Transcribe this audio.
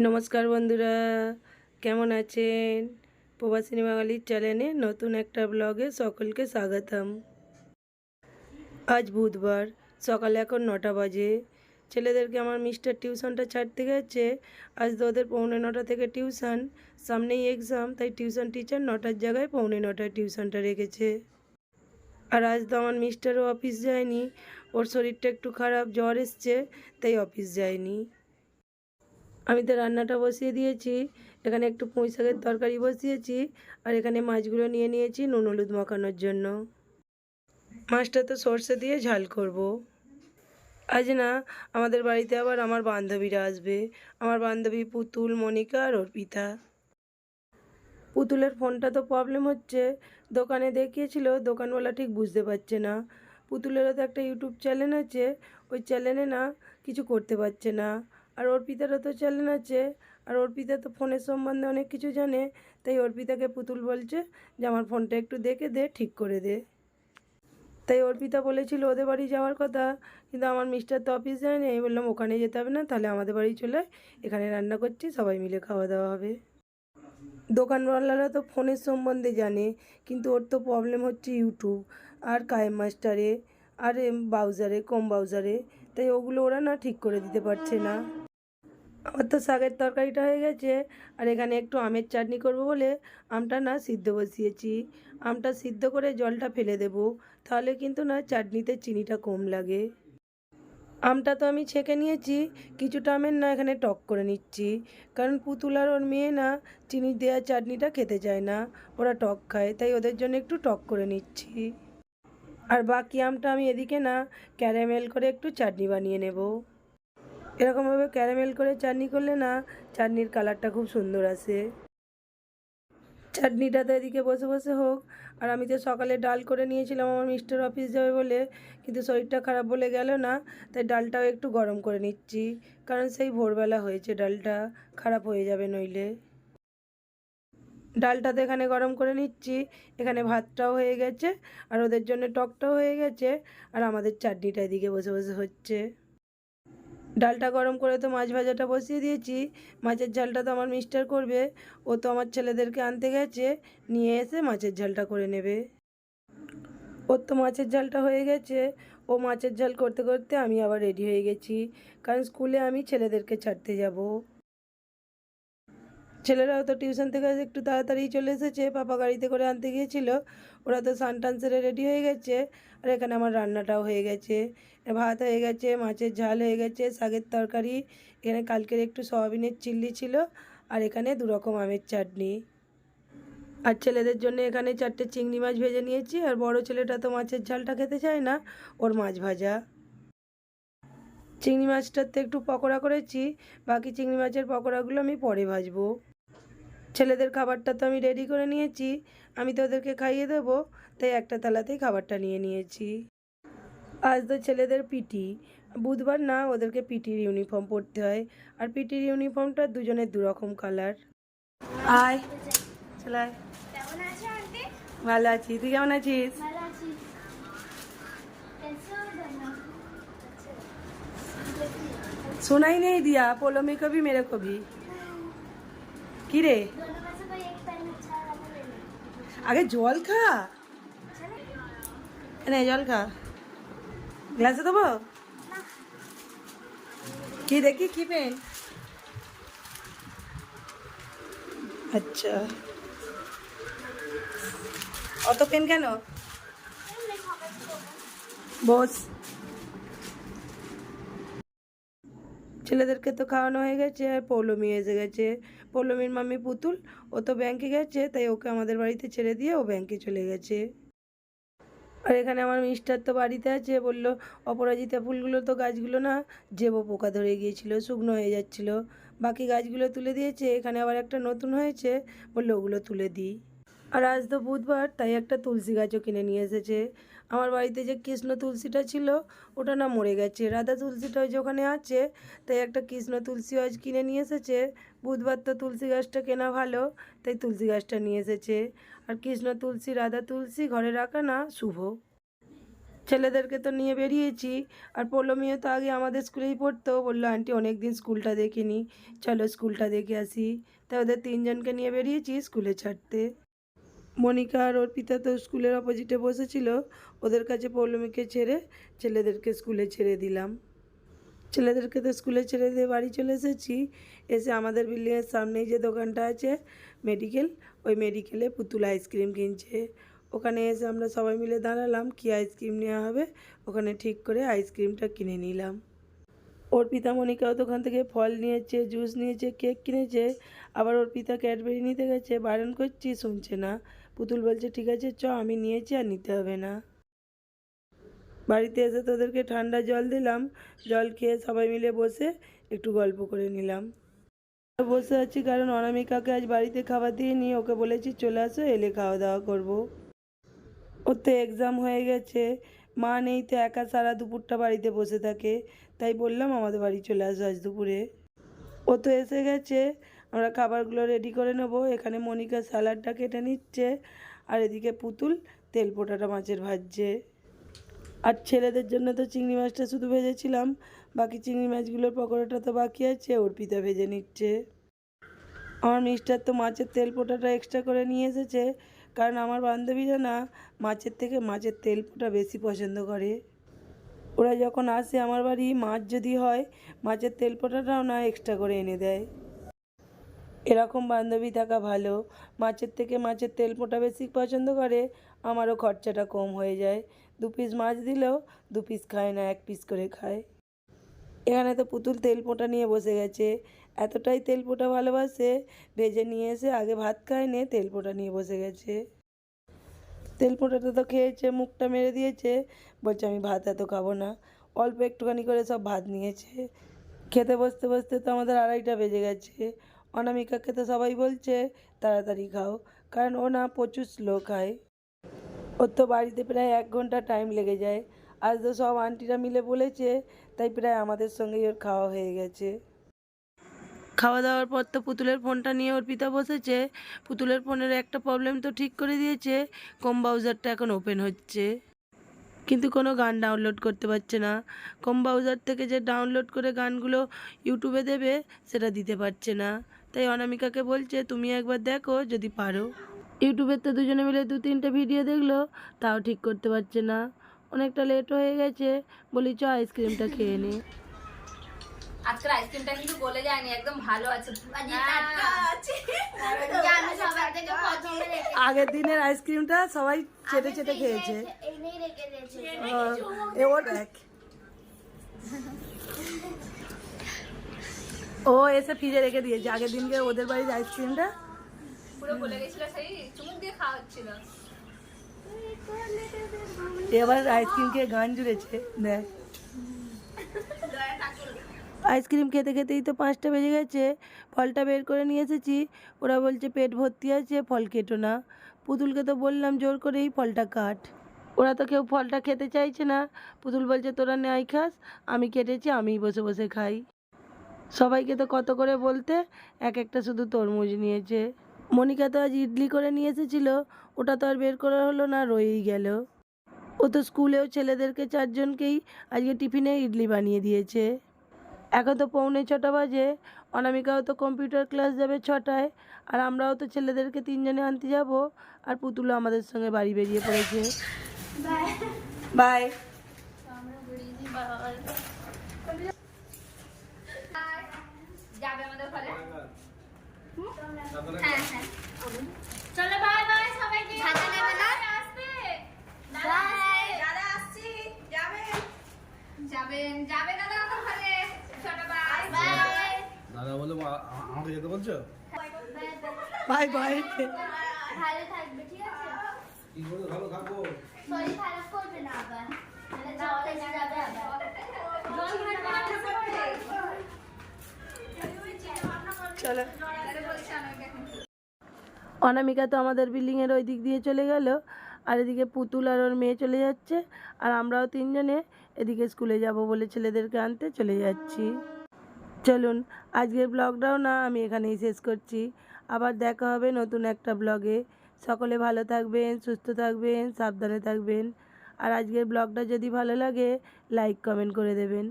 নমস্কার বন্ধুরা, কেমন আছেন? প্রবাসিনী বাঙালির চ্যানেলে নতুন একটা ব্লগে সকলকে স্বাগতম। আজ বুধবার, সকালে এখন নটা বাজে। ছেলেদেরকে আমার মিস্টার টিউশনটা ছাড়তে গেছে। আজ তো ওদের পৌনে নটা থেকে টিউশন, সামনেই এক্সাম তাই টিউশন টিচার নটার জায়গায় পৌনে নটায় টিউশনটা রেখেছে। আর আজ তো আমার মিস্টারও অফিস যায়নি, ওর শরীরটা একটু খারাপ, জ্বর এসছে, তাই অফিস যায়নি। আমি তো রান্নাটা বসিয়ে দিয়েছি, এখানে একটু পুঁই শাকের তরকারি বসিয়েছি, আর এখানে মাছগুলো নিয়ে নিয়েছি নুন হলুদ মাখানোর জন্য। মাছটা তো সর্ষে দিয়ে ঝাল করব। আজ না, আমাদের বাড়িতে আবার আমার বান্ধবীরা আসবে। আমার বান্ধবী পুতুল, মনিকা আর অর্পিতা পুতুলের ফোনটা তো প্রবলেম হচ্ছে। দোকানে দেখিয়েছিল, দোকানওয়ালা ঠিক বুঝতে পারছে না। পুতুলেরও তো একটা ইউটিউব চ্যানেল আছে, ওই চ্যানেলে না কিছু করতে পারছে না। আর অর্পিতারও তো চ্যানেল আছে। আর অর্পিতা তো ফোনের সম্বন্ধে অনেক কিছু জানে। তাই অর্পিতাকে পুতুল বলছে যে, আমার ফোনটা একটু দেখে দে, ঠিক করে দে। তাই অর্পিতা বলেছিল, ওদের বাড়ি যাওয়ার কথা। কিন্তু আমার মিস্টার তো অফিস যায়নি। আমি বললাম ওখানে যেতে হবে না, তাহলে আমাদের বাড়ি চলে এখানে রান্না করছি, সবাই মিলে খাওয়া দাওয়া হবে। দোকানওয়ালারা তো ফোনের সম্বন্ধে জানে, কিন্তু ওর তো প্রবলেম হচ্ছে ইউটিউব আর কায়েম মাস্টারে, আর বাউজারে কম বাউজারে তাই ওগুলো ওরা না ঠিক করে দিতে পারছে না। আমার তো শাকের তরকারিটা হয়ে গেছে, আর এখানে একটু আমের চাটনি করব বলে আমটা না সিদ্ধ বসিয়েছি। আমটা সিদ্ধ করে জলটা ফেলে দেব, তাহলে কিন্তু না চাটনিতে চিনিটা কম লাগে। আমটা তো আমি ছেঁকে নিয়েছি, কিছুটা আমের না এখানে টক করে নিচ্ছি, কারণ পুতুল আর ওর মেয়ে না চিনি দেওয়া চাটনিটা খেতে চায় না, ওরা টক খায়, তাই ওদের জন্য একটু টক করে নিচ্ছি। আর বাকি আমটা আমি এদিকে না ক্যারামেল করে একটু চাটনি বানিয়ে নেব। এরকমভাবে ক্যারামেল করে চাটনি করলে না চাটনির কালারটা খুব সুন্দর আসে। চাটনিটা তো এদিকে বসে বসে হোক। আর আমি তো সকালে ডাল করে নিয়েছিলাম, আমার মিস্টার অফিস যাবে বলে, কিন্তু শরীরটা খারাপ বলে গেল না, তাই ডালটাও একটু গরম করে নিচ্ছি, কারণ সেই ভোরবেলা হয়েছে ডালটা, খারাপ হয়ে যাবে নইলে। ডালটা তো এখানে গরম করে নিচ্ছি। এখানে ভাতটাও হয়ে গেছে, আর ওদের জন্য টকটাও হয়ে গেছে, আর আমাদের চাটনিটা এদিকে বসে বসে হচ্ছে। ডালটা গরম করে তো মাছ ভাজাটা বসিয়ে দিয়েছি। মাছের ঝালটা তো আমার মিস্টার করবে। ও তো আমার ছেলেদেরকে আনতে গেছে, নিয়ে এসে মাছের ঝালটা করে নেবে। ওর তো মাছের ঝালটা হয়ে গেছে। ও মাছের ঝাল করতে করতে আমি আবার রেডি হয়ে গেছি। কারণ স্কুলে আমি ছেলেদেরকে ছাড়তে যাব। ছেলেরাও তো টিউশন থেকে একটু তাড়াতাড়ি চলে এসেছে, পাপা গাড়িতে করে আনতে গিয়েছিল, ওরা তো সান টান সেরে রেডি হয়ে গেছে, আর এখানে আমার রান্নাটাও হয়ে গেছে, ভাত হয়ে গেছে, মাছের ঝাল হয়ে গেছে, শাকের তরকারি, এখানে কালকের একটু সয়াবিনের চিল্লি ছিল, আর এখানে দু রকম আমের চাটনি। আর ছেলেদের জন্য এখানে চারটে চিংড়ি মাছ ভেজে নিয়েছি, আর বড় ছেলেটা তো মাছের ঝালটা খেতে চায় না, ওর মাছ ভাজা। চিংড়ি মাছটাতে একটু পকোড়া করেছি, বাকি চিংড়ি মাছের পকোড়াগুলো আমি পরে ভাজবো। ছেলেদের খাবারটা তো আমি রেডি করে নিয়েছি। আমি তো ওদেরকে খাইয়ে দেবো, তাই একটা তালাতেই খাবারটা নিয়ে নিয়েছি। আজ তো ছেলেদের পিটি বুধবার না ওদেরকে পিটির ইউনিফর্ম পরতে হয়, আর পিটির ইউনিফর্মটা দুজনের দুরকম কালার আয়। ভালো আছি, তুই কেমন আছিস? শোনাই নেই দিয়া, পোলমি কবি, মেরে কবি। কি রে আগে জল খা। নে জল খা। গ্লাসে দেবো? কি দেখি, কি পেন? আচ্ছা। অত পেন কেন? বস। ছেলেদেরকে তো খাওয়ানো হয়ে গেছে, আর পৌলমি এসে গেছে। পৌলমির মাম্মি পুতুল, ও তো ব্যাংকে গেছে, তাই ওকে আমাদের বাড়িতে ছেড়ে দিয়ে ও ব্যাংকে চলে গেছে। আর এখানে আমার মিস্টার তো বাড়িতে আছে, বলল, অপরাজিতা ফুলগুলো তো গাছগুলো না, জেবো পোকা ধরে গিয়েছিল, শুকনো হয়ে যাচ্ছিল। বাকি গাছগুলো তুলে দিয়েছে, এখানে আবার একটা নতুন হয়েছে, বলল, ওগুলো তুলে দিই। আর আজ তো বুধবার, তাই একটা তুলসী গাছও কিনে নিয়ে এসেছে। আমার বাড়িতে যে কৃষ্ণ তুলসীটা ছিল, ওটা না মরে গেছে। রাধা তুলসীটা ওই যে ওখানে আছে, তাই একটা কৃষ্ণ তুলসী আজ কিনে নিয়ে এসেছে। বুধবার তো তুলসী গাছটা কেনা ভালো, তাই তুলসী গাছটা নিয়ে এসেছে। আর কৃষ্ণ তুলসী, রাধা তুলসী ঘরে রাখা না শুভ। ছেলেদেরকে তো নিয়ে বেরিয়েছি, আর পৌলমীও তো আগে আমাদের স্কুলেই পড়তো। বলল, আন্টি অনেক দিন স্কুলটা দেখিনি। চলো স্কুলটা দেখে আসি। তাই ওদের তিনজনকে নিয়ে বেরিয়েছি স্কুলে ছাড়তে। মনিকা আর অর্পিতা তো স্কুলের অপোজিটে বসেছিল, ওদের কাছে পৌলমীকে ছেড়ে ছেলেদেরকে স্কুলে ছেড়ে দিলাম। ছেলেদেরকে তো স্কুলে ছেড়ে দিয়ে বাড়ি চলে এসেছি, এসে আমাদের বিল্ডিংয়ের সামনেই যে দোকানটা আছে মেডিকেল ওই মেডিকেলে পুতুল আইসক্রিম কিনছে। ওখানে এসে আমরা সবাই মিলে দাঁড়ালাম, কি আইসক্রিম নেওয়া হবে, ওখানে ঠিক করে আইসক্রিমটা কিনে নিলাম। অর্পিতা মনিকাও দোকান থেকে ফল নিয়েছে জুস নিয়েছে কেক কিনেছে, আবার ওর পিতা ক্যাডবেরি নিতে গেছে, বারণ করছি, শুনছে না। পুতুল বলছে, ঠিক আছে, চ, আমি নিয়েছি আর নিতে হবে না। বাড়িতে এসে তোদেরকে ঠান্ডা জল দিলাম। জল খেয়ে সবাই মিলে বসে একটু গল্প করে নিলাম। বসে আছি কারণ অনামিকাকে আজ বাড়িতে খাবার দিয়ে নিয়ে ওকে বলেছি, চলে আসো, এলে খাওয়া দাওয়া করব। ওর তো এক্সাম হয়ে গেছে। মা নেই তো, একা সারা দুপুরটা বাড়িতে বসে থাকে। তাই বললাম, আমাদের বাড়ি চলে আসো আজ দুপুরে। ও তো এসে গেছে। আমরা খাবারগুলো রেডি করে নেব। এখানে মনিকা স্যালাডটা কেটে নিচ্ছে। আর এদিকে পুতুল তেল পোটাটা মাছের ভাজছে। আর ছেলেদের জন্য তো চিংড়ি মাছটা শুধু ভেজেছিলাম। বাকি চিংড়ি মাছগুলোর পকোড়াটা তো বাকি আছে, অর্পিতা ভেজে নিচ্ছে। আমার মিস্টার তো মাছের তেল পোটাটা এক্সট্রা করে নিয়ে এসেছে। কারণ আমার বান্ধবীরা না মাছের থেকে মাছের তেল পোটা বেশি পছন্দ করে। ওরা যখন আসে আমার বাড়ি, মাছ যদি হয়, মাছের তেল পোটাটাও না এক্সট্রা করে এনে দেয়। এরকম বান্ধবী থাকা ভালো। মাছের থেকে মাছের তেল পোটা বেশি পছন্দ করে, আমারও খরচাটা কম হয়ে যায়। দু পিস মাছ দিলেও দু পিস খায় না, এক পিস করে খায়। এখানে তো পুতুল তেল পোঁটা নিয়ে বসে গেছে। এতটাই তেল পোঁটা ভালোবাসে, ভেজে নিয়ে এসে আগে ভাত খায় নে তেল পোঁটা নিয়ে বসে গেছে। তেল পোঁটাটা তো খেয়েছে, মুখটা মেরে দিয়েছে। বলছে, আমি ভাত এত খাব না। অল্প একটুখানি করে সব ভাত নিয়েছে। খেতে বসতে বসতে তো আমাদের আড়াইটা বেজে গেছে। অনামিকাকে তো সবাই বলছে, তাড়াতাড়ি খাও। কারণ ও না প্রচুর স্লো খায়। ওর তো বাড়িতে প্রায় এক ঘণ্টা টাইম লেগে যায়। আজ তো সব আন্টিরা মিলে বলেছে, তাই প্রায় আমাদের সঙ্গেই ওর খাওয়া হয়ে গেছে। খাওয়া দাওয়ার পর তো পুতুলের ফোনটা নিয়ে ওর পিতা বসেছে। পুতুলের ফোনের একটা প্রবলেম তো ঠিক করে দিয়েছে, কম ব্রাউজারটা এখন ওপেন হচ্ছে। কিন্তু কোনো গান ডাউনলোড করতে পারছে না। কম ব্রাউজার থেকে যে ডাউনলোড করে গানগুলো ইউটিউবে দেবে সেটা দিতে পারছে না। তাই অনামিকাকে বলছে তুমি একবার দেখো যদি পারো। ইউটিউবের তো দুজনে মিলে দু তিনটে ভিডিও দেখল তাও ঠিক করতে পারছে না। অনেকটা লেট হয়ে গেছে বলি চ আইসক্রিমটা খেয়ে নে। আজকের আইসক্রিমটা কিন্তু গলে যায়নি একদম ভালো আছে। আমি সবার থেকে প্রথমে রেখে আগের দিনের আইসক্রিমটা সবাই চেটে চেটে খেয়েছে। ওর ও এসে ফ্রিজে রেখে দিয়েছে। আগের দিনকে ওদের বাড়ির আইসক্রিমটা। পুরো গলে গেছিল সেই চুমুক দিয়ে খাওয়া হচ্ছিল এবার আইসক্রিম খেয়ে গান জুড়েছে দেখ। আইসক্রিম খেতে খেতেই তো পাঁচটা বেজে গেছে। ফলটা বের করে নিয়ে এসেছি। ওরা বলছে পেট ভর্তি আছে ফল কেটো না। পুতুলকে তো বললাম জোর করে করেই ফলটা কাট। ওরা তো কেউ ফলটা খেতে চাইছে না। পুতুল বলছে, তোরা নেয় খাস, আমি কেটেছি, আমিই বসে বসে খাই। সবাইকে তো কত করে বলতে, এক একটা শুধু তরমুজ নিয়েছে। মনিকা তো আজ ইডলি করে নিয়ে এসেছিল, ওটা তো আর বের করা হলো না, রয়েই গেল। ও তো স্কুলেও ছেলেদেরকে চারজনকেই আজকে টিফিনে ইডলি বানিয়ে দিয়েছে। এখন তো পৌনে ছটা বাজে অনামিকাও তো কম্পিউটার ক্লাস যাবে ছটায় আর আমরাও তো ছেলেদেরকে তিনজনে আনতে যাব আর পুতুলও আমাদের সঙ্গে বাড়ি বেরিয়ে পড়েছে। বাই যাবে আমাদের ঘরে হ্যাঁ হ্যাঁ চলো বাই বাই সবাইকে। ছাতা নেবে না? আসবে? বাই দাদা আসছি যাবেন যাবেন যাবে দাদা আমার ঘরে চলো বাই বাই দাদা বলে "মা- আমাকে যেতে বলছো? Bye bye. ভালো থাকবে ঠিক আছে? কি ভালো শরীর খারাপ করবে না আবার। চলো। অনামিকা তো আমাদের বিল্ডিংয়ের ওই দিক দিয়ে চলে গেল আর এদিকে পুতুল আর ওর মেয়ে চলে যাচ্ছে আর আমরাও তিনজনে এদিকে স্কুলে যাব বলে ছেলেদেরকে আনতে চলে যাচ্ছি। চলুন, আজকের ব্লগটাও না আমি এখানেই শেষ করছি। আবার দেখা হবে নতুন একটা ব্লগে। সকলে ভালো থাকবেন, সুস্থ থাকবেন, সাবধানে থাকবেন। আর আজকের ব্লগটা যদি ভালো লাগে লাইক কমেন্ট করে দেবেন।